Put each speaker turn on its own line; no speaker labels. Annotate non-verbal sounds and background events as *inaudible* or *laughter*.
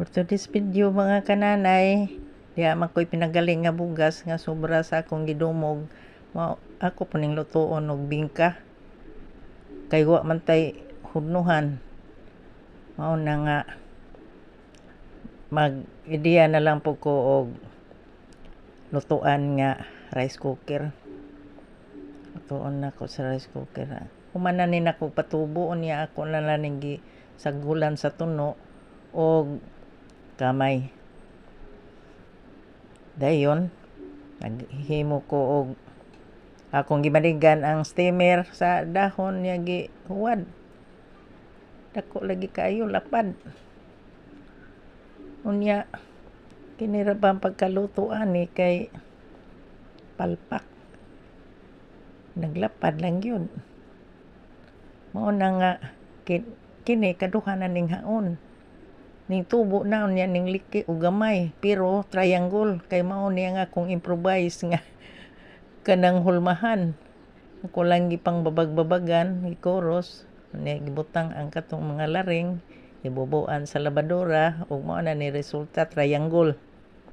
For today's video mga kananay, diya man ko'y pinagaling nga bugas nga sobra sa akong gidumog. Mao ako po ning lutoon og bingka. Kay wa man tay hudnuhan. Mao na nga mag ideya na lang po ko og lutuan nga rice cooker. Lutuon na ko sa rice cooker. ha. Humana ni nako patubo niya ako na lang ning gi sagulan sa tuno og kamay. Dayon, naghimo ko og akong gimaligan ang steamer sa dahon niya gi huwad. Dako lagi kayo lapad. Unya kinira pagkaluto ani kay palpak. Naglapad lang yun. Mao na nga kin, kini kaduha na ning haon. Ning tubo na niya ning liki o gamay pero triangle kay mao niya nga kung improvise nga *laughs* kanang hulmahan. Ako lang gipang babag-babagan ikoros niya gibutang ang katong mga laring ibubuan sa labadora ug mao na ni resulta triangle.